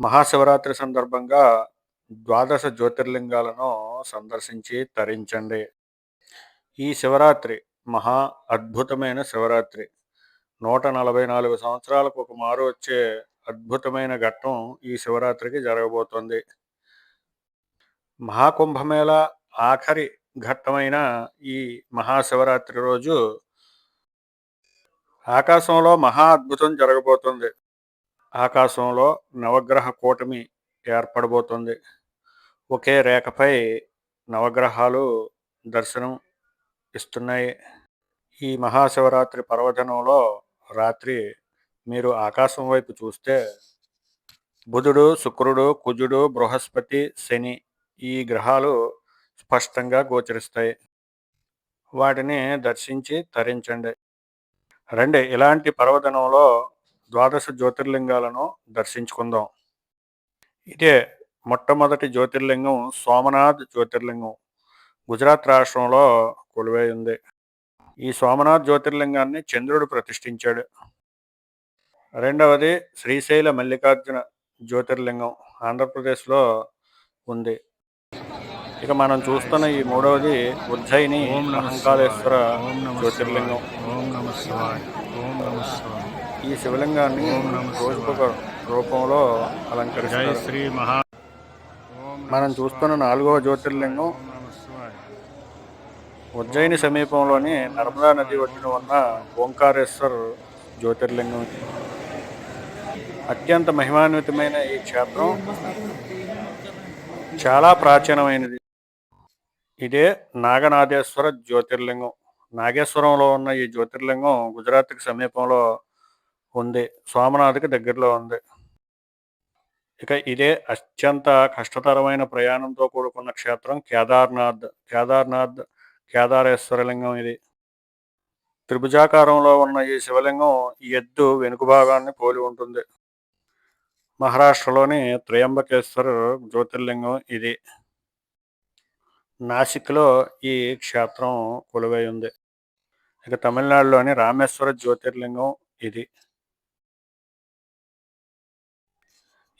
మహాశివరాత్రి సందర్భంగా ద్వాదశ జ్యోతిర్లింగాలను సందర్శించి తరించండి. ఈ శివరాత్రి మహా అద్భుతమైన శివరాత్రి. నూట నలభై నాలుగు సంవత్సరాలకు ఒక మారు వచ్చే అద్భుతమైన ఘట్టం ఈ శివరాత్రికి జరగబోతోంది. మహాకుంభమేళ ఆఖరి ఘట్టమైన ఈ మహాశివరాత్రి రోజు ఆకాశంలో మహా అద్భుతం జరగబోతుంది. ఆకాశంలో నవగ్రహ కూటమి ఏర్పడబోతుంది. ఒకే రేఖపై నవగ్రహాలు దర్శనం ఇస్తున్నాయి. ఈ మహాశివరాత్రి పర్వదినంలో రాత్రి మీరు ఆకాశం వైపు చూస్తే బుధుడు శుక్రుడు కుజుడు బృహస్పతి శని ఈ గ్రహాలు స్పష్టంగా గోచరిస్తాయి. వాటిని దర్శించి తరించండి. రండి ఇలాంటి పర్వదినంలో ద్వాదశ జ్యోతిర్లింగాలను దర్శించుకుందాం. ఇదే మొట్టమొదటి జ్యోతిర్లింగం సోమనాథ్ జ్యోతిర్లింగం. గుజరాత్ రాష్ట్రంలో కొలువై ఉంది ఈ సోమనాథ్ జ్యోతిర్లింగాన్ని చంద్రుడు ప్రతిష్ఠించాడు. రెండవది శ్రీశైల మల్లికార్జున జ్యోతిర్లింగం ఆంధ్రప్రదేశ్లో ఉంది. ఇక మనం చూస్తున్న ఈ మూడవది ఉజ్జయిని మహంకాళేశ్వర జ్యోతిర్లింగం. ఓం నమ శివాయ. ఓం నమ శివాయ. ఈ శివలింగాన్ని రోజుకొక రూపంలో అలంకరిస్తారు. శ్రీ మహా ఓం మనం చూస్తున్న నాలుగవ జ్యోతిర్లింగం ఉజ్జయిని సమీపంలోని నర్మదా నది ఒడ్డున ఉన్న ఓంకారేశ్వర్ జ్యోతిర్లింగం. అత్యంత మహిమాన్వితమైన ఈ క్షేత్రం చాలా ప్రాచీనమైనది. ఇదే నాగనాథేశ్వర జ్యోతిర్లింగం. నాగేశ్వరంలో ఉన్న ఈ జ్యోతిర్లింగం గుజరాత్కి సమీపంలో ఉంది. సోమనాథ్కి దగ్గరలో ఉంది. ఇక ఇదే అత్యంత కష్టతరమైన ప్రయాణంతో కూడుకున్న క్షేత్రం కేదార్నాథ్. కేదార్నాథ్ కేదారేశ్వరలింగం ఇది. త్రిభుజాకారంలో ఉన్న ఈ శివలింగం ఈ ఎద్దు వెనుక భాగాన్ని పోలి ఉంటుంది. మహారాష్ట్రలోని త్రయంబకేశ్వర జ్యోతిర్లింగం ఇది. నాసిక్లో ఈ క్షేత్రం కొలువై ఉంది. ఇక తమిళనాడులోని రామేశ్వర జ్యోతిర్లింగం ఇది.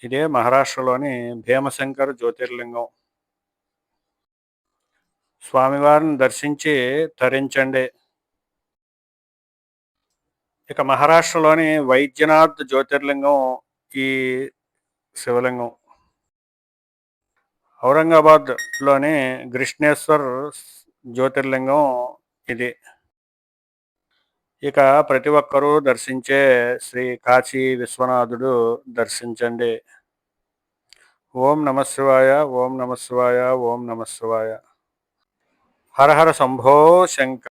ఇదే మహారాష్ట్రలోని భీమశంకర్ జ్యోతిర్లింగం. స్వామివారిని దర్శించి తరించండి. ఇక మహారాష్ట్రలోని వైద్యనాథ్ జ్యోతిర్లింగం ఈ శివలింగం. ఔరంగాబాద్లోని గ్రిష్ణేశ్వర్ జ్యోతిర్లింగం ఇది. ఇక ప్రతి ఒక్కరూ దర్శించే శ్రీ కాశీ విశ్వనాథుడు దర్శించండి. ఓం నమశివాయ ఓం నమశివాయ ఓం నమశివాయ హరహర హర హర శంభో శంకర్.